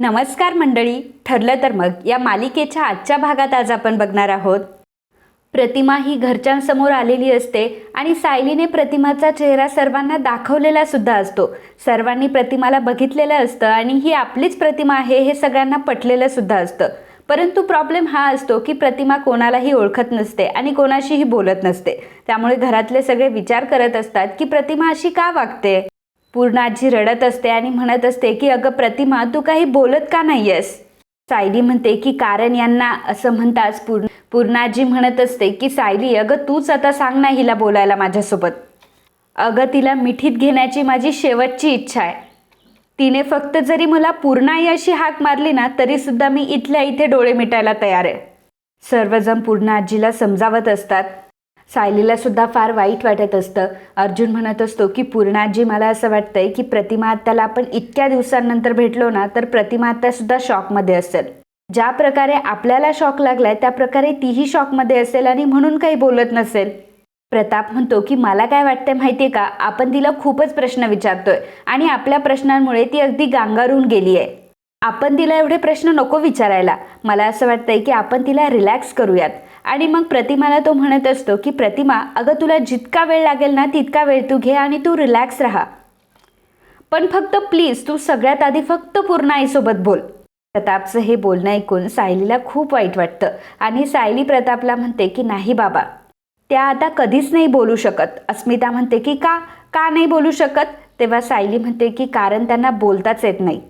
नमस्कार मंडळी. ठरलं तर मग या मालिकेच्या आजच्या भागात आज आपण बघणार आहोत. प्रतिमा ही घरच्यांसमोर आलेली असते आणि सायलीने प्रतिमाचा चेहरा सर्वांना दाखवलेला सुद्धा असतो. सर्वांनी प्रतिमाला बघितलेलं असतं आणि ही आपलीच प्रतिमा आहे हे सगळ्यांना पटलेलं सुद्धा असतं. परंतु प्रॉब्लेम हा असतो की प्रतिमा कोणालाही ओळखत नसते आणि कोणाशीही बोलत नसते. त्यामुळे घरातले सगळे विचार करत असतात की प्रतिमा अशी का वागते? पूर्ण आजी रडत असते आणि म्हणत असते की अगं प्रतिमा तू काही बोलत का नाहीयेस? सायली म्हणते की कारण यांना असं म्हणताच पूर्ण पूर्णाजी म्हणत असते की सायली अगं तूच आता सांग ना हिला बोलायला माझ्यासोबत. अगं तिला मिठीत घेण्याची माझी शेवटची इच्छा आहे. तिने फक्त जरी मला पूर्णाई अशी हाक मारली ना तरीसुद्धा मी इथल्या इथे डोळे मिटायला तयार आहे. सर्वजण पूर्ण आजीला समजावत असतात. सायलीला सुद्धा फार वाईट वाटत असतं. अर्जुन म्हणत असतो की पूर्णाजी मला असं वाटतंय की प्रतिमात्याला आपण इतक्या दिवसांनंतर भेटलो ना तर प्रतिमा आत्यासुद्धा शॉकमध्ये असेल. ज्या प्रकारे आपल्याला शॉक लागलाय त्या प्रकारे तीही शॉकमध्ये असेल आणि म्हणून काही बोलत नसेल. प्रताप म्हणतो की मला काय वाटतंय माहितीये का? आपण तिला खूपच प्रश्न विचारतोय आणि आपल्या प्रश्नांमुळे ती अगदी गांगारून गेली आहे आपण तिला एवढे प्रश्न नको विचारायला. मला असं वाटतंय की आपण तिला रिलॅक्स करूयात. आणि मग प्रतिमाला तो म्हणत असतो की प्रतिमा अगं तुला जितका वेळ लागेल ना तितका वेळ तू घे आणि तू रिलॅक्स राहा. पण फक्त प्लीज तू सगळ्यात आधी फक्त पूर्ण आईसोबत बोल. प्रतापचं हे बोलणं ऐकून सायलीला खूप वाईट वाटतं आणि सायली प्रतापला म्हणते की नाही बाबा त्या आता कधीच नाही बोलू शकत. अस्मिता म्हणते की का? का नाही बोलू शकत? तेव्हा सायली म्हणते की कारण त्यांना बोलताच येत नाही.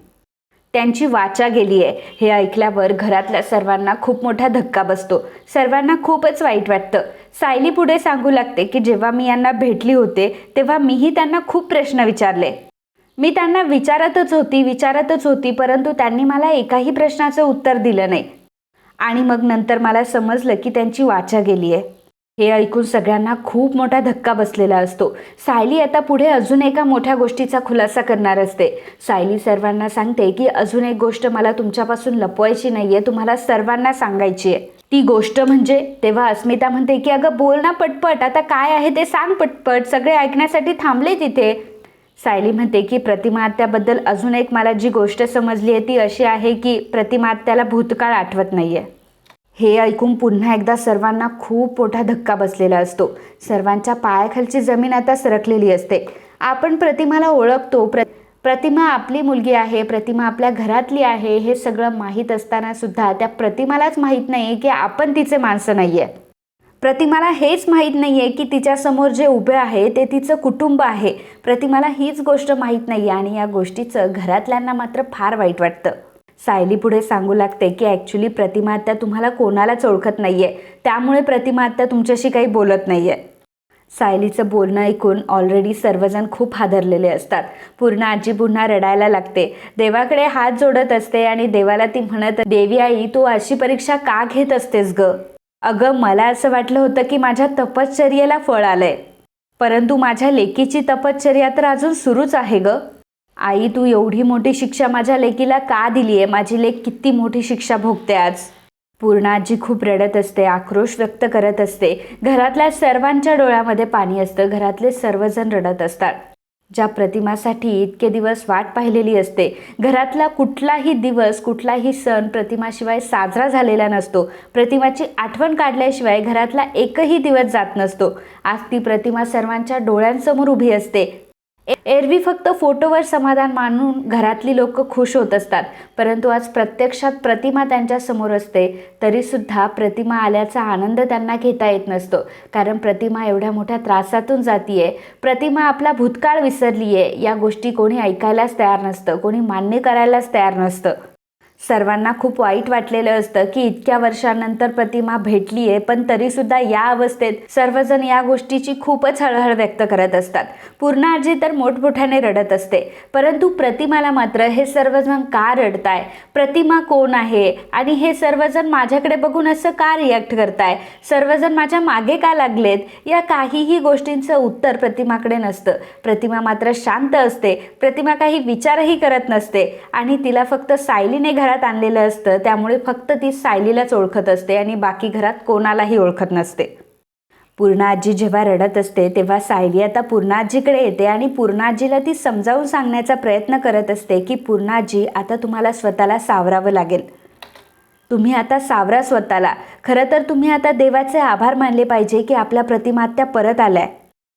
त्यांची वाचा गेली आहे हे ऐकल्यावर घरातल्या सर्वांना खूप मोठा धक्का बसतो. सर्वांना खूपच वाईट वाटतं. सायली पुढे सांगू लागते की जेव्हा मी यांना भेटली होते तेव्हा मीही त्यांना खूप प्रश्न विचारले. मी त्यांना विचारतच होती विचारतच होती परंतु त्यांनी मला एकाही प्रश्नाचं उत्तर दिलं नाही. आणि मग नंतर मला समजलं की त्यांची वाचा गेली आहे हे ऐकून सगळ्यांना खूप मोठा धक्का बसलेला असतो. सायली आता पुढे अजून एका मोठ्या गोष्टीचा खुलासा करणार असते. सायली सर्वांना सांगते की अजून एक गोष्ट मला तुमच्यापासून लपवायची नाही आहे तुम्हाला सर्वांना सांगायची आहे. ती गोष्ट म्हणजे तेव्हा अस्मिता म्हणते की अगं बोल ना पटपट आता काय आहे ते सांग पटपट सगळे ऐकण्यासाठी थांबले तिथे सायली म्हणते की प्रतिमात्याबद्दल अजून एक मला जी गोष्ट समजली आहे ती अशी आहे की प्रतिमात्याला भूतकाळ आठवत नाही आहे हे ऐकून पुन्हा एकदा सर्वांना खूप मोठा धक्का बसलेला असतो. सर्वांच्या पायाखालची जमीन आता सरकलेली असते. आपण प्रतिमाला ओळखतो. प्र प्रतिमा आपली मुलगी आहे प्रतिमा आपल्या घरातली आहे हे सगळं माहीत असताना सुद्धा त्या प्रतिमालाच माहीत नाही की आपण तिचे माणसं नाही आहे प्रतिमाला हेच माहीत नाही आहे की तिच्यासमोर जे उभे आहे ते तिचं कुटुंब आहे. प्रतिमाला हीच गोष्ट माहीत नाही आहे आणि या गोष्टीचं घरातल्यांना मात्र फार वाईट वाटतं. सायली पुढे सांगू लागते की ॲक्च्युली प्रतिमा आत्या तुम्हाला कोणालाच ओळखत नाही आहे त्यामुळे प्रतिमा आत्या तुमच्याशी काही बोलत नाही आहे सायलीचं बोलणं ऐकून ऑलरेडी सर्वजण खूप हादरलेले असतात. पूर्ण आजी पुन्हा रडायला लागते. देवाकडे हात जोडत असते आणि देवाला ती म्हणत देवी आई तू अशी परीक्षा का घेत असतेस ग? अगं मला असं वाटलं होतं की माझ्या तपश्चर्येला फळ आलंय. परंतु माझ्या लेकीची तपश्चर्या तर अजून सुरूच आहे ग. आई तू एवढी मोठी शिक्षा माझ्या लेकीला का दिली आहे माझी लेक किती मोठी शिक्षा भोगते आज? पूर्ण आजी खूप रडत असते आक्रोश व्यक्त करत असते. घरातल्या सर्वांच्या डोळ्यामध्ये पाणी असतं घरातले सर्वजण रडत असतात. ज्या प्रतिमासाठी इतके दिवस वाट पाहिलेली असते घरातला कुठलाही दिवस कुठलाही सण प्रतिमाशिवाय साजरा झालेला नसतो. प्रतिमाची आठवण काढल्याशिवाय घरातला एकही दिवस जात नसतो. आज ती प्रतिमा सर्वांच्या डोळ्यांसमोर उभी असते. एरवी फक्त फोटोवर समाधान मानून घरातली लोक खुश होत असतात. परंतु आज प्रत्यक्षात प्रतिमा त्यांच्यासमोर असते तरीसुद्धा प्रतिमा आल्याचा आनंद त्यांना घेता येत नसतो. कारण प्रतिमा एवढ्या मोठ्या त्रासातून जातीये. प्रतिमा आपला भूतकाळ विसरली आहे या गोष्टी कोणी ऐकायलाच तयार नसतं कोणी मान्य करायलाच तयार नसतं. सर्वांना खूप वाईट वाटलेलं असतं की इतक्या वर्षानंतर प्रतिमा भेटली आहे पण तरीसुद्धा या अवस्थेत सर्वजण या गोष्टीची खूपच हळहळ व्यक्त करत असतात. पूर्ण आजी तर मोठमोठ्याने रडत असते परंतु प्रतिमाला मात्र हे सर्वजण का रडताय? प्रतिमा कोण आहे? आणि हे सर्वजण माझ्याकडे बघून असं का रिॲक्ट करताय? सर्वजण माझ्या मागे का लागलेत? या काहीही गोष्टींचं उत्तर प्रतिमाकडे नसतं. प्रतिमा मात्र शांत असते. प्रतिमा काही विचारही करत नसते. आणि तिला फक्त सायलीने घरात आणलेलं असतं त्यामुळे फक्त ती सायलीलाच ओळखत असते आणि बाकी घरात कोणालाही ओळखत नसते. पूर्णाजी जेव्हा रडत असते तेव्हा सायली आता पूर्णाजीकडे येते आणि पूर्णाजीला ती समजावून सांगण्याचा प्रयत्न करत असते की पूर्णाजी आता तुम्हाला स्वतःला सावरावं लागेल. तुम्ही आता सावरा स्वतःला. खरं तर तुम्ही आता देवाचे आभार मानले पाहिजे की आपल्या प्रतिमात्या परत आल्या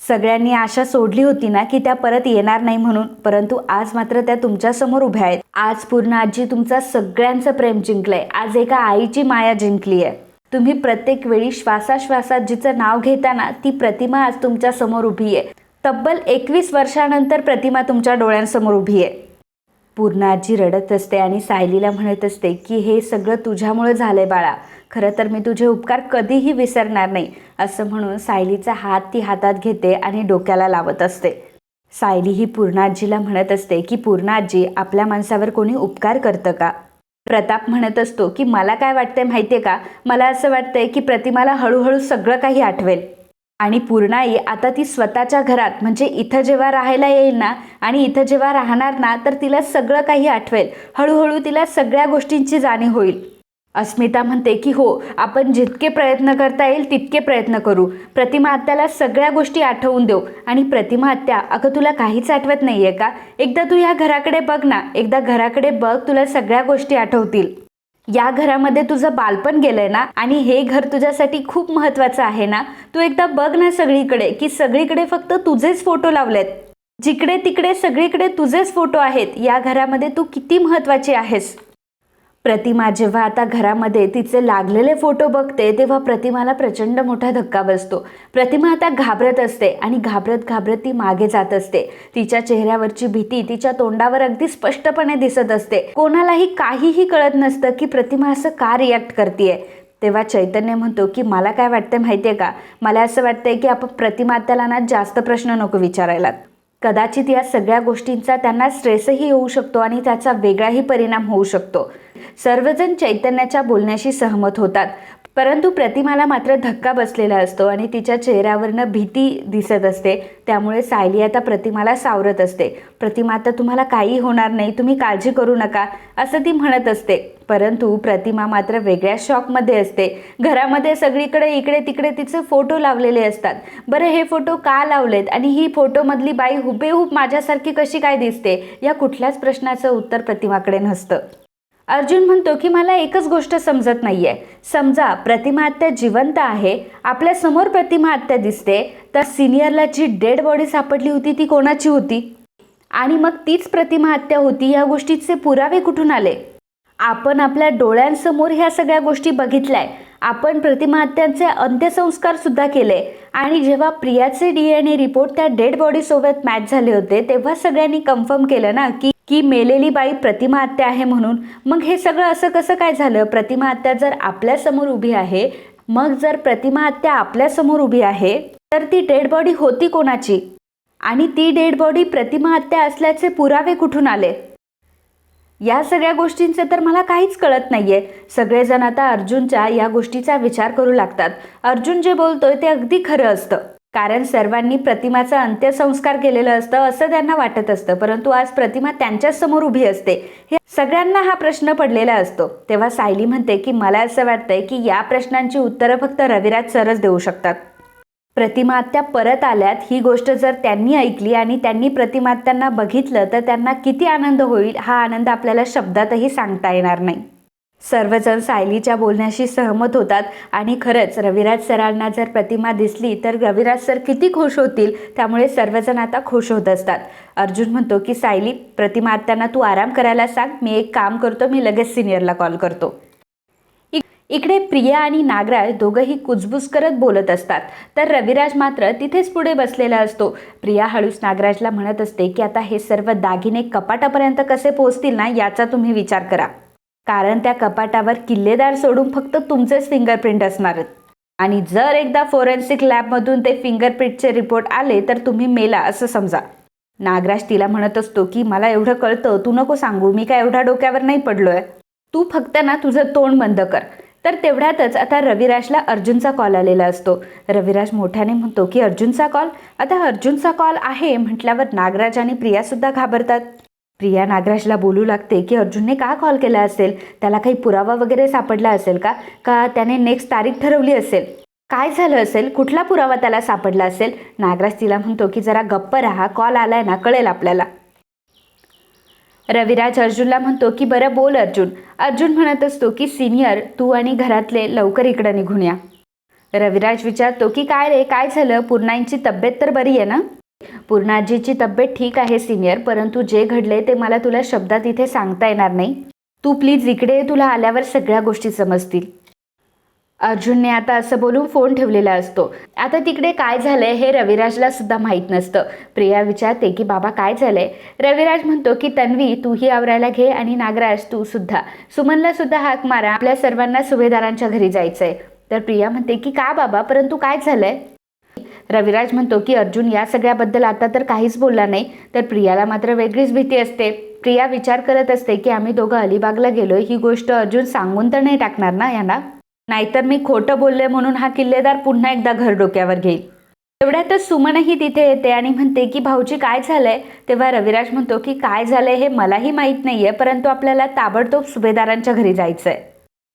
सगळ्यांनी आशा सोडली होती ना की त्या परत येणार नाही म्हणून. परंतु आज मात्र त्या तुमच्यासमोर उभ्या आहेत. आज पूर्ण आजी तुमचा सगळ्यांचं प्रेम जिंकलंय. आज एका आईची माया जिंकली आहे. तुम्ही प्रत्येक वेळी श्वासाश्वासात जिचं नाव घेताना ती प्रतिमा आज तुमच्यासमोर उभी आहे. तब्बल एकवीस वर्षानंतर प्रतिमा तुमच्या डोळ्यांसमोर उभी आहे. पूर्ण आजी रडत असते आणि सायलीला म्हणत असते की हे सगळं तुझ्यामुळे झालंय बाळा. खरं तर मी तुझे उपकार कधीही विसरणार नाही असं म्हणून सायलीचा हात ती हातात घेते आणि डोक्याला लावत असते. सायली ही पूर्णाजीला म्हणत असते की पूर्णाजी आपल्या माणसावर कोणी उपकार करतं का? प्रताप म्हणत असतो की मला काय वाटतंय माहितीये का? मला असं वाटतंय की प्रतिमाला हळूहळू सगळं काही आठवेल. आणि पूर्णाई आता ती स्वतःच्या घरात म्हणजे इथं जेव्हा राहायला येईल ना आणि इथं जेव्हा राहणार ना तर तिला सगळं काही आठवेल. हळूहळू तिला सगळ्या गोष्टींची जाणीव होईल. अस्मिता म्हणते की हो आपण जितके प्रयत्न करता येईल तितके प्रयत्न करू. प्रतिमा आत्याला सगळ्या गोष्टी आठवून देऊ. आणि प्रतिमा आत्या अगं तुला काहीच आठवत नाही आहे का? एकदा तू या घराकडे बघ ना. एकदा घराकडे बघ तुला सगळ्या गोष्टी आठवतील. या घरामध्ये तुझं बालपण गेलंय ना? आणि हे घर तुझ्यासाठी खूप महत्वाचं आहे ना? तू एकदा बघ ना सगळीकडे की सगळीकडे फक्त तुझेच फोटो लावलेत. जिकडे तिकडे सगळीकडे तुझेच फोटो आहेत. या घरामध्ये तू किती महत्वाची आहेस. प्रतिमा जेव्हा आता घरामध्ये तिचे लागलेले फोटो बघते तेव्हा प्रतिमाला प्रचंड मोठा धक्का बसतो. प्रतिमा आता घाबरत असते आणि घाबरत घाबरत ती मागे जात असते. तिच्या चेहऱ्यावरची भीती तिच्या तोंडावर अगदी स्पष्टपणे दिसत असते. कोणालाही काहीही कळत नसतं की प्रतिमा असं का रिॲक्ट करते तेव्हा चैतन्य म्हणतो की मला काय वाटतंय माहितीये का? मला असं वाटतंय की आपण प्रतिमा त्याला ना जास्त प्रश्न नको विचारायला कदाचित या सगळ्या गोष्टींचा त्यांना स्ट्रेसही होऊ शकतो आणि त्याचा वेगळाही परिणाम होऊ शकतो. सर्वजण चैतन्याच्या बोलण्याशी सहमत होतात. परंतु प्रतिमाला मात्र धक्का बसलेला असतो आणि तिच्या चेहऱ्यावरनं भीती दिसत असते. त्यामुळे सायली आता प्रतिमाला सावरत असते. प्रतिमा आता तुम्हाला काही होणार नाही. तुम्ही काळजी करू नका. असं ती म्हणत असते. परंतु प्रतिमा मात्र वेगळ्या शॉकमध्ये असते. घरामध्ये सगळीकडे इकडे तिकडे तिचे फोटो लावलेले असतात. बरं हे फोटो का लावलेत? आणि ही फोटोमधली बाई हुबेहूब माझ्यासारखी कशी काय दिसते? या कुठल्याच प्रश्नाचं उत्तर प्रतिमाकडे नसतं. अर्जुन म्हणतो की मला एकच गोष्ट समजत नाही आहे समजा प्रतिमा आत्या जिवंत आहे आपल्यासमोर प्रतिमा आत्या दिसते तर सिनियरला जी डेड बॉडी सापडली होती ती कोणाची होती? आणि मग तीच प्रतिमा हत्या होती या गोष्टीचे पुरावे कुठून आले? आपण आपल्या डोळ्यांसमोर ह्या सगळ्या गोष्टी बघितल्या आपण प्रतिमाहत्यांचे अंत्यसंस्कार सुद्धा केले. आणि जेव्हा प्रियाचे डी एन ए रिपोर्ट त्या डेड बॉडीसोबत मॅच झाले होते तेव्हा सगळ्यांनी कन्फर्म केलं ना की की मेलेली बाई प्रतिमा हत्या आहे म्हणून. मग हे सगळं असं कसं काय झालं? प्रतिमा हत्या जर आपल्यासमोर उभी आहे मग जर प्रतिमा हत्या आपल्यासमोर उभी आहे तर ती डेड बॉडी होती कोणाची? आणि ती डेड बॉडी प्रतिमा हत्या असल्याचे पुरावे कुठून आले? या सगळ्या गोष्टींचं तर मला काहीच कळत नाहीये. सगळेजण आता अर्जुनच्या या गोष्टीचा विचार करू लागतात. अर्जुन जे बोलतोय ते अगदी खरं असतं. कारण सर्वांनी प्रतिमाचा अंत्यसंस्कार केलेलं असतं असं त्यांना वाटत असतं. परंतु आज प्रतिमा त्यांच्याच समोर उभी असते. हे सगळ्यांना हा प्रश्न पडलेला असतो. तेव्हा सायली म्हणते की मला असं वाटतंय की या प्रश्नांची उत्तरं फक्त रविराज सरच देऊ शकतात. प्रतिमात्या परत आल्यात ही गोष्ट जर त्यांनी ऐकली आणि त्यांनी प्रतिमात्यांना बघितलं तर त्यांना किती आनंद होईल हा आनंद आपल्याला शब्दातही सांगता येणार नाही. सर्वजण सायलीच्या बोलण्याशी सहमत होतात. आणि खरंच रविराज सरांना जर प्रतिमा दिसली तर रविराज सर किती खुश होतील त्यामुळे सर्वजण आता खुश होत असतात. अर्जुन म्हणतो की सायली प्रतिमा आत्यांना तू आराम करायला सांग. मी एक काम करतो मी लगेच सिनियरला कॉल करतो. इकडे प्रिया आणि नागराज दोघंही कुजबुज करत बोलत असतात. तर रविराज मात्र तिथेच पुढे बसलेला असतो. प्रिया हळूस नागराजला म्हणत असते की आता हे सर्व दागिने कपाटापर्यंत कसे पोहोचतील ना याचा तुम्ही विचार करा. कारण त्या कपाटावर किल्लेदार सोडून फक्त तुमचेच फिंगरप्रिंट असणार आहेत. आणि जर एकदा फोरेन्सिक लॅबमधून ते फिंगरप्रिंटचे रिपोर्ट आले तर तुम्ही मेला असं समजा. नागराज तिला म्हणत असतो की मला एवढं कळतं तू नको सांगू मी काय एवढा डोक्यावर नाही पडलोय. तू फक्त ना तुझं तोंड बंद कर. तर तेवढ्यातच आता रविराजला अर्जुनचा कॉल आलेला असतो. रविराज मोठ्याने म्हणतो की अर्जुनचा कॉल आता अर्जुनचा कॉल आहे म्हटल्यावर नागराज आणि प्रियासुद्धा घाबरतात. प्रिया नागराजला बोलू लागते की अर्जुनने का कॉल केला असेल? त्याला काही पुरावा वगैरे सापडला असेल का? का त्याने नेक्स्ट तारीख ठरवली असेल? काय झालं असेल? कुठला पुरावा त्याला सापडला असेल? नागराज तिला म्हणतो की जरा गप्प राहा कॉल आलाय ना कळेल आपल्याला. रविराज अर्जुनला म्हणतो की बरं बोल अर्जुन. अर्जुन म्हणत असतो की सिनियर तू आणि घरातले लवकर इकडं निघून या. रविराज विचारतो की काय रे काय झालं? पूर्णाईंची तब्येत तर बरी आहे ना? पूर्णाजीची तब्येत ठीक आहे सिनियर. परंतु जे घडले ते मला तुला शब्दात इथे सांगता येणार नाही. तू प्लीज इकडे तुला आल्यावर सगळ्या गोष्टी समजतील. अर्जुनने आता असं बोलून फोन ठेवलेला असतो. आता तिकडे काय झालंय हे रविराजला सुद्धा माहीत नसतं. प्रिया विचारते की बाबा काय झालंय? रविराज म्हणतो की तन्वी तूही आवरायला घे आणि नागराज तू सुद्धा. सुमनला सुद्धा हाक मारा. आपल्या सर्वांना सुभेदारांच्या घरी जायचंय. तर प्रिया म्हणते की का बाबा? परंतु काय झालंय? रविराज म्हणतो की अर्जुन या सगळ्याबद्दल आता तर काहीच बोलला नाही तर प्रियाला मात्र वेगळीच भीती असते. प्रिया विचार करत असते की आम्ही दोघं अलिबागला गेलोय ही गोष्ट अर्जुन सांगून तर नाही टाकणार ना यांना? नाहीतर मी खोटं बोलले म्हणून हा किल्लेदार पुन्हा एकदा घर डोक्यावर घेईल. तेवढ्यातच सुमनही तिथे येते आणि म्हणते की भाऊजी काय झालंय? तेव्हा रविराज म्हणतो की काय झालंय हे मलाही माहीत नाहीये परंतु आपल्याला ताबडतोब सुभेदारांच्या घरी जायचंय.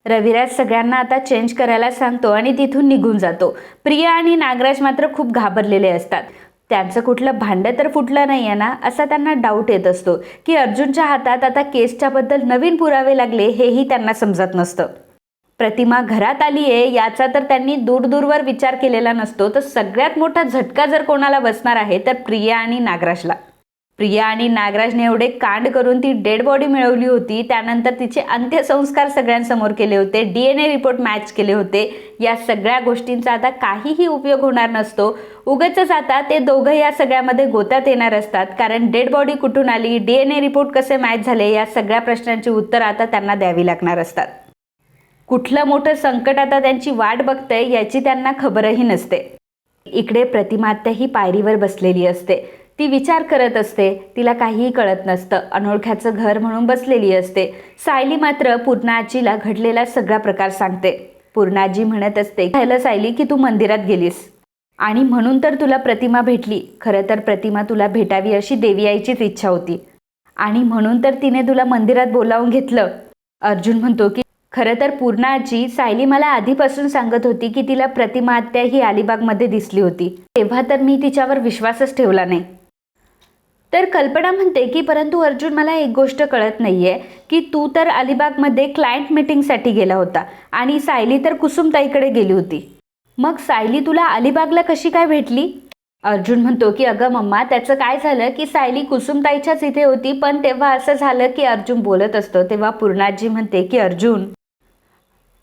रविराज सगळ्यांना आता चेंज करायला सांगतो आणि तिथून निघून जातो. प्रिया आणि नागराज मात्र खूप घाबरलेले असतात. त्यांचं कुठलं भांडं तर फुटलं नाही आहे ना असा त्यांना डाऊट येत असतो की अर्जुनच्या हातात आता केसच्याबद्दल नवीन पुरावे लागले हेही त्यांना समजत नसतं. प्रतिमा घरात आली आहे याचा तर त्यांनी दूरदूरवर विचार केलेला नसतो. तर सगळ्यात मोठा झटका जर कोणाला बसणार आहे तर प्रिया आणि नागराजला. प्रिया आणि नागराजने एवढे कांड करून ती डेड बॉडी मिळवली होती. त्यानंतर तिचे अंत्यसंस्कार सगळ्यांसमोर केले होते. D N A report match केले होते. या सगळ्या गोष्टींचा आता काहीही उपयोग होणार नसतो. उगच आता ते दोघं या सगळ्यामध्ये गोत्यात येणार असतात. कारण डेड बॉडी कुठून आली? डी एन ए रिपोर्ट कसे मॅच झाले? या सगळ्या प्रश्नांची उत्तर आता त्यांना द्यावी लागणार असतात. कुठलं मोठं संकट आता त्यांची वाट बघतंय याची त्यांना खबरही नसते. इकडे प्रतिमात्या ही पायरीवर बसलेली असते. ती विचार करत असते. तिला काहीही कळत नसतं. अनोळख्याचं घर म्हणून बसलेली असते. सायली मात्र पूर्णा आजीला घडलेला सगळा प्रकार सांगते. पूर्णाजी म्हणत असते खायला सायली की तू मंदिरात गेलीस. आणि म्हणून तर तुला प्रतिमा भेटली. खरं तर प्रतिमा तुला भेटावी अशी देवी आईचीच इच्छा होती. आणि म्हणून तर तिने तुला मंदिरात बोलावून घेतलं. अर्जुन म्हणतो की खरं तर पूर्णा आजी सायली मला आधीपासून सांगत होती की तिला प्रतिमा आत्या ही अलिबागमध्ये दिसली होती. तेव्हा तर मी तिच्यावर विश्वासच ठेवला नाही. तर कल्पना म्हणते की परंतु अर्जुन मला एक गोष्ट कळत नाहीये की तू तर अलिबागमध्ये क्लायंट मीटिंगसाठी गेला होता आणि सायली तर कुसुमताईकडे गेली होती. मग सायली तुला अलिबागला कशी काय भेटली? अर्जुन म्हणतो की अगं मम्मा त्याचं काय झालं की सायली कुसुमताईच्याच इथे होती पण तेव्हा असं झालं की अर्जुन बोलत असतो. तेव्हा पूर्णाजी म्हणते की अर्जुन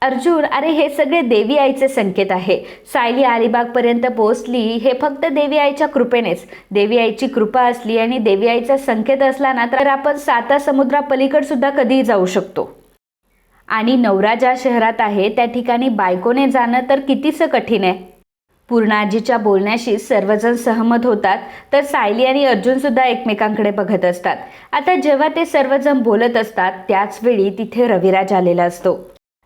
अर्जुन अरे हे सगळे देवी आईचे संकेत आहे. सायली अलिबागपर्यंत पोहोचली हे फक्त देवी आईच्या कृपेनेच. देवी आईची कृपा असली आणि देवी आईचा संकेत असला ना तर आपण साता समुद्रापलीकड सुद्धा कधीही जाऊ शकतो. आणि नवरा ज्या शहरात आहे त्या ठिकाणी बायकोने जाणं तर कितीसं कठीण आहे. पूर्णाजीच्या बोलण्याशी सर्वजण सहमत होतात तर सायली आणि अर्जुनसुद्धा एकमेकांकडे बघत असतात. आता जेव्हा ते सर्वजण बोलत असतात त्याच वेळी तिथे रविराज आलेला असतो.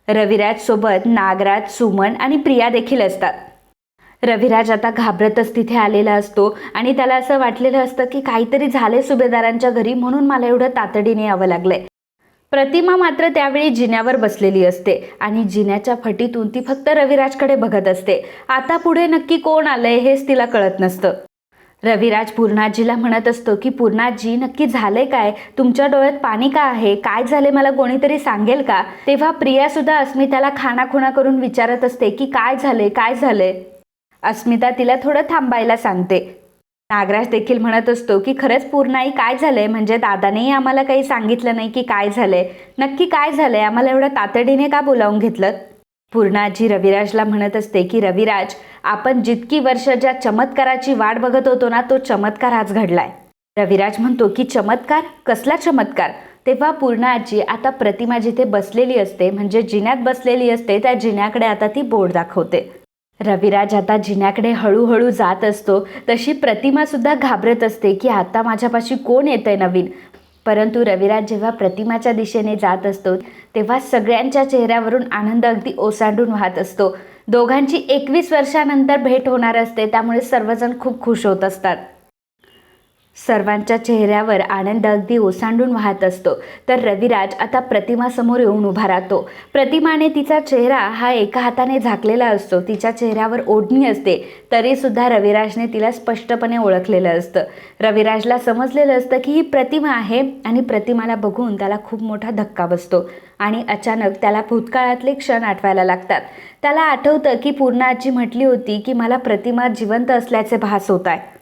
रविराज सोबत नागराज सुमन आणि प्रिया देखील असतात. रविराज आता घाबरतच तिथे आलेला असतो आणि त्याला असं वाटलेलं असतं की काहीतरी झाले सुभेदारांच्या घरी म्हणून मला एवढं तातडीने यावं लागलंय. प्रतिमा मात्र त्यावेळी जिन्यावर बसलेली असते आणि जिन्याच्या फटीतून ती फक्त रविराजकडे बघत असते. आता पुढे नक्की कोण आलंय हेच तिला कळत नसतं. रविराज पूर्णाजीला म्हणत असतो की पूर्णाजी नक्की झालंय काय? तुमच्या डोळ्यात पाणी का आहे? काय झाले मला कोणीतरी सांगेल का? तेव्हा प्रिया सुद्धा अस्मिताला खाणाखुणा करून विचारत असते की काय झाले काय झालंय? अस्मिता तिला थोडं थांबायला सांगते. नागराज देखील म्हणत असतो की खरंच पूर्णाई काय झालंय? म्हणजे दादानेही आम्हाला काही सांगितलं नाही की काय झालंय. नक्की काय झालंय? आम्हाला एवढं तातडीने का बोलावून घेतलं? पूर्णाजी रविराजला म्हणत असते की रविराज आपण जितकी वर्ष ज्या चमत्काराची वाट बघत होतो ना तो चमत्कार आज घडलाय. रविराज म्हणतो की चमत्कार? कसला चमत्कार? तेव्हा पूर्णाजी आता प्रतिमा जिथे बसलेली असते म्हणजे जिन्यात बसलेली असते त्या जिन्याकडे आता ती बोर्ड दाखवते. रविराज आता जिन्याकडे हळूहळू जात असतो. तशी प्रतिमा सुद्धा घाबरत असते की आता माझ्यापाशी कोण येतंय नवीन? परंतु रविराज जेव्हा प्रतिमाच्या दिशेने जात असतो तेव्हा सगळ्यांच्या चेहऱ्यावरून आनंद अगदी ओसांडून वाहत असतो. दोघांची एकवीस वर्षानंतर भेट होणार असते त्यामुळे सर्वजण खूप खुश होत असतात. सर्वांच्या चेहऱ्यावर आनंद अगदी ओसांडून वाहत असतो. तर रविराज आता प्रतिमासमोर येऊन उभा राहतो. प्रतिमाने तिचा चेहरा हा एका हाताने झाकलेला असतो. तिच्या चेहऱ्यावर ओढणी असते. तरीसुद्धा रविराजने तिला स्पष्टपणे ओळखलेलं असतं. रविराजला समजलेलं असतं की ही प्रतिमा आहे आणि प्रतिमाला बघून त्याला खूप मोठा धक्का बसतो आणि अचानक त्याला भूतकाळातले क्षण आठवायला लागतात. त्याला आठवतं की पूर्ण आजी म्हटली होती की मला प्रतिमा जिवंत असल्याचे भास होत आहे.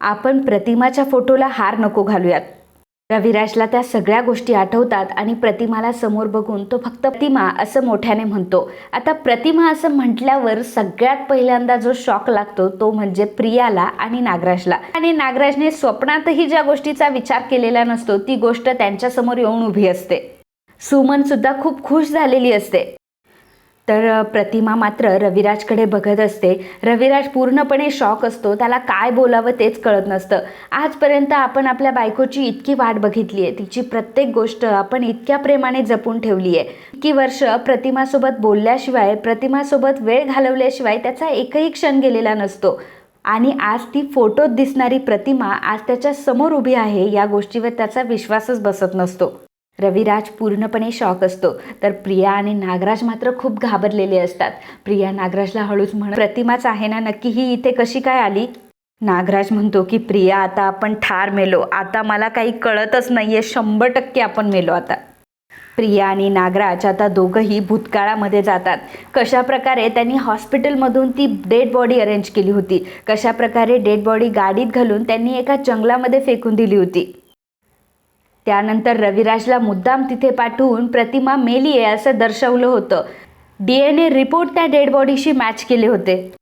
आपण प्रतिमाच्या फोटोला हार नको घालूयात. रविराजला त्या सगळ्या गोष्टी आठवतात आणि प्रतिमाला समोर बघून तो फक्त प्रतिमा असं मोठ्याने म्हणतो. आता प्रतिमा असं म्हटल्यावर सगळ्यात पहिल्यांदा जो शॉक लागतो तो म्हणजे प्रियाला आणि नागराजला. आणि नागराजने स्वप्नातही ज्या गोष्टीचा विचार केलेला नसतो ती गोष्ट त्यांच्यासमोर येऊन उभी असते. सुमन सुद्धा खूप खुश झालेली असते. तर प्रतिमा मात्र रविराजकडे बघत असते. रविराज पूर्णपणे शॉक असतो. त्याला काय बोलावं तेच कळत नसतं. आजपर्यंत आपण आपल्या बायकोची इतकी वाट बघितली आहे. तिची प्रत्येक गोष्ट आपण इतक्या प्रेमाने जपून ठेवली आहे. इतकी वर्ष प्रतिमासोबत बोलल्याशिवाय प्रतिमासोबत वेळ घालवल्याशिवाय त्याचा एकही क्षण गेलेला नसतो. आणि आज ती फोटोत दिसणारी प्रतिमा आज त्याच्यासमोर उभी आहे या गोष्टीवर त्याचा विश्वासच बसत नसतो. रविराज पूर्णपणे शॉक असतो. तर प्रिया आणि नागराज मात्र खूप घाबरलेले असतात. प्रिया नागराजला हळूच म्हण प्रतिमाच आहे ना नक्की ही इथे कशी काय आली? नागराज म्हणतो की प्रिया आता आपण ठार मेलो. आता मला काही कळतच नाही आहे शंभर टक्के आपण मेलो आता. प्रिया आणि नागराज आता दोघंही भूतकाळामध्ये जातात. कशा प्रकारे त्यांनी हॉस्पिटलमधून ती डेड बॉडी अरेंज केली होती. कशा प्रकारे डेड बॉडी गाडीत घालून त्यांनी एका जंगलामध्ये फेकून दिली होती. त्यानंतर रविराजला मुद्दाम तिथे पाठवून प्रतिमा मेली आहे असं दर्शवलं होतं. डी एन ए रिपोर्ट त्या डेड बॉडीशी मॅच केले होते.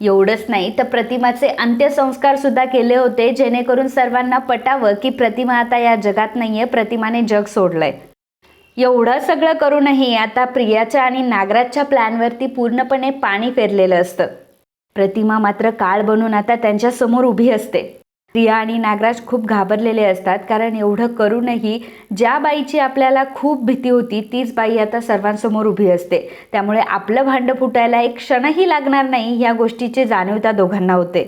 एवढंच नाही तर प्रतिमाचे अंत्यसंस्कार सुद्धा केले होते जेणेकरून सर्वांना पटावं की प्रतिमा आता या जगात नाहीये प्रतिमाने जग सोडलंय. एवढं सगळं करूनही आता प्रियाच्या आणि नागराजच्या प्लॅनवरती पूर्णपणे पाणी फेरलेलं असतं. प्रतिमा मात्र काळ बनून आता त्यांच्यासमोर उभी असते. रिया आणि नागराज खूप घाबरलेले असतात कारण एवढं करूनही ज्या बाईची आपल्याला खूप भीती होती तीच बाई आता सर्वांसमोर उभी असते. त्यामुळे आपलं भांडं फुटायला एक क्षणही लागणार नाही या गोष्टीची जाणीव त्या दोघांना होते.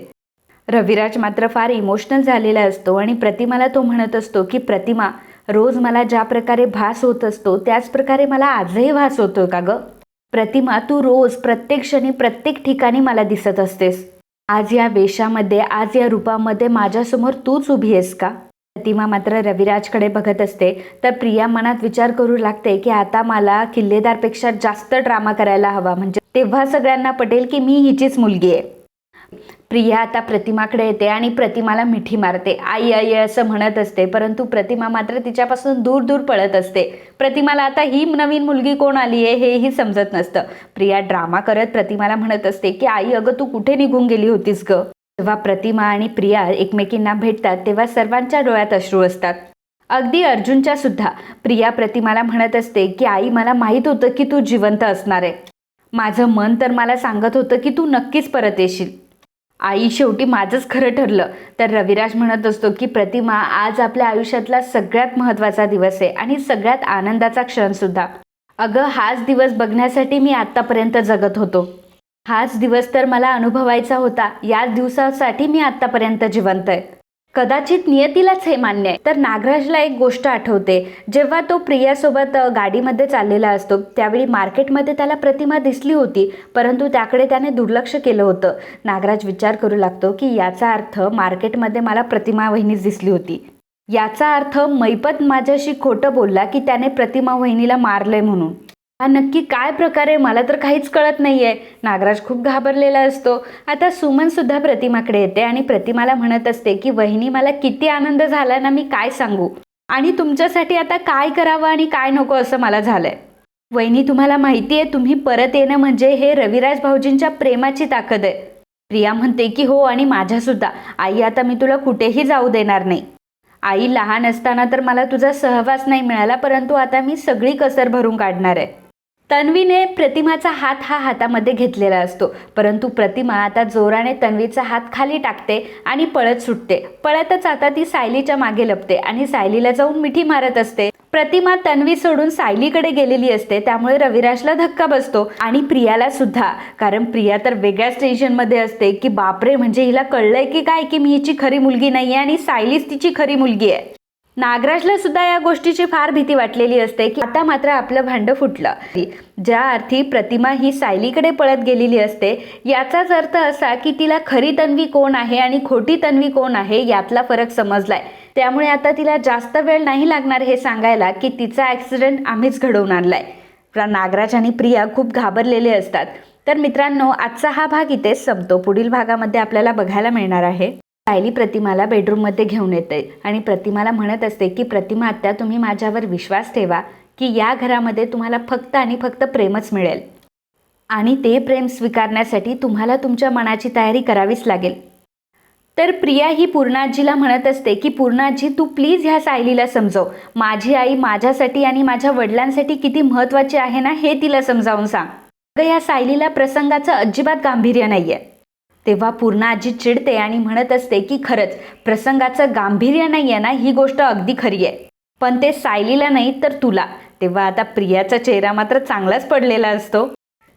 रविराज मात्र फार इमोशनल झालेला असतो आणि प्रतिमाला तो म्हणत असतो की प्रतिमा रोज मला ज्या प्रकारे भास होत असतो त्याच प्रकारे मला आजही भास होतोय का ग? प्रतिमा तू रोज प्रत्येक क्षणी प्रत्येक ठिकाणी मला दिसत असतेस. आज या वेशामध्ये आज या रूपामध्ये माझ्यासमोर तूच उभी आहेस का? प्रतिमा मात्र रविराजकडे बघत असते. तर प्रिया मनात विचार करू लागते की आता मला किल्लेदारपेक्षा जास्त ड्रामा करायला हवा. म्हणजे तेव्हा सगळ्यांना पटेल की मी हिचीच मुलगी आहे. प्रिया आता प्रतिमाकडे येते आणि प्रतिमाला मिठी मारते. आई आई असं म्हणत असते परंतु प्रतिमा मात्र तिच्यापासून दूर दूर पळत असते. प्रतिमाला आता ही नवीन मुलगी कोण आली आहे हेही समजत नसतं. प्रिया ड्रामा करत प्रतिमाला म्हणत असते की आई अगं तू कुठे निघून गेली होतीस ग? जेव्हा प्रतिमा आणि प्रिया एकमेकींना भेटतात तेव्हा सर्वांच्या डोळ्यात अश्रू असतात. अगदी अर्जुनच्या सुद्धा. प्रिया प्रतिमाला म्हणत असते की आई मला माहीत होतं की तू जिवंत असणार आहे. माझं मन तर मला सांगत होतं की तू नक्कीच परत येशील. आई शेवटी माझंच खरं ठरलं. तर रविराज म्हणत असतो की प्रतिमा आज आपल्या आयुष्यातला सगळ्यात महत्त्वाचा दिवस आहे आणि सगळ्यात आनंदाचा क्षणसुद्धा. अगं हाच दिवस बघण्यासाठी मी आत्तापर्यंत जगत होतो. हाच दिवस तर मला अनुभवायचा होता. याच दिवसासाठी मी आत्तापर्यंत जिवंत आहे. कदाचित नियतीलाच हे मान्य आहे. तर नागराजला एक गोष्ट आठवते. जेव्हा तो प्रियासोबत गाडीमध्ये चाललेला असतो त्यावेळी मार्केटमध्ये त्याला प्रतिमा दिसली होती परंतु त्याकडे त्याने दुर्लक्ष केलं होतं. नागराज विचार करू लागतो की याचा अर्थ मार्केटमध्ये मला प्रतिमा वहिनीच दिसली होती. याचा अर्थ मैपत माझ्याशी खोटं बोलला की त्याने प्रतिमा वहिनीला मारलंय म्हणून. हा नक्की काय प्रकारे मला तर काहीच कळत नाही आहे नागराज खूप घाबरलेला असतो. आता सुमनसुद्धा प्रतिमाकडे येते आणि प्रतिमाला म्हणत असते की वहिनी मला किती आनंद झाला ना मी काय सांगू? आणि तुमच्यासाठी आता काय करावं आणि काय नको असं मला झालंय. वहिनी तुम्हाला माहिती आहे तुम्ही परत येणं म्हणजे हे रविराज भाऊजींच्या प्रेमाची ताकद आहे. प्रिया म्हणते की हो आणि माझ्यासुद्धा आई आता मी तुला कुठेही जाऊ देणार नाही. आई लहान असताना तर मला तुझा सहवास नाही मिळाला परंतु आता मी सगळी कसर भरून काढणार आहे. तन्वीने प्रतिमाचा हात हा हातामध्ये घेतलेला असतो. परंतु प्रतिमा आता जोराने तन्वीचा हात खाली टाकते आणि पळत सुटते. पळतच आता ती सायलीच्या मागे लपते आणि सायलीला जाऊन मिठी मारत असते. प्रतिमा तन्वी सोडून सायलीकडे गेलेली असते. त्यामुळे रविराजला धक्का बसतो आणि प्रियाला सुद्धा. कारण प्रिया तर वेगळ्याच टेन्शनमध्ये असते की बापरे म्हणजे हिला कळलंय की काय की मी हिची खरी मुलगी नाही आहे आणि सायलीच तिची खरी मुलगी आहे. नागराजला सुद्धा या गोष्टीची फार भीती वाटलेली असते की आता मात्र आपलं भांडं फुटलं. ज्या अर्थी प्रतिमा ही सायलीकडे पळत गेलेली असते याचाच अर्थ असा की तिला खरी तन्वी कोण आहे आणि खोटी तन्वी कोण आहे यातला फरक समजलाय. त्यामुळे आता तिला जास्त वेळ नाही लागणार हे सांगायला की तिचा ॲक्सिडेंट आम्हीच घडवून आणलाय. नागराज आणि प्रिया खूप घाबरलेले असतात. तर मित्रांनो आजचा हा भाग इथेच संपतो. पुढील भागामध्ये आपल्याला बघायला मिळणार आहे. सायली प्रतिमाला बेडरूममध्ये घेऊन येते आणि प्रतिमाला म्हणत असते की प्रतिमा आत्या तुम्ही माझ्यावर विश्वास ठेवा की या घरामध्ये तुम्हाला फक्त आणि फक्त प्रेमच मिळेल. आणि ते प्रेम स्वीकारण्यासाठी तुम्हाला तुमच्या मनाची तयारी करावीच लागेल. तर प्रिया ही पूर्णाजीला म्हणत असते की पूर्णाजी तू प्लीज ह्या सायलीला समजव. माझी आई माझ्यासाठी आणि माझ्या वडिलांसाठी किती महत्त्वाची आहे ना हे तिला समजावून सांग. अगं या सायलीला प्रसंगाचं अजिबात गांभीर्य नाही आहे तेव्हा पूर्ण आजी चिडते आणि म्हणत असते की खरंच प्रसंगाचं गांभीर्य नाही आहे ना ही गोष्ट अगदी खरी आहे. पण ते सायलीला नाही तर तुला. तेव्हा आता प्रियाचा चेहरा मात्र चांगलाच पडलेला असतो.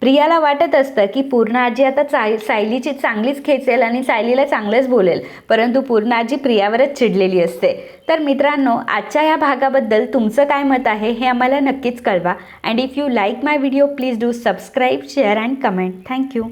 प्रियाला वाटत असतं की पूर्ण आजी आता चाय सायलीची चांगलीच खेचेल आणि सायलीला चांगलंच बोलेल. परंतु पूर्ण आजी प्रियावरच चिडलेली असते. तर मित्रांनो आजच्या या भागाबद्दल तुमचं काय मत आहे हे आम्हाला नक्कीच कळवा. And if you like my video please do subscribe share and comment thank you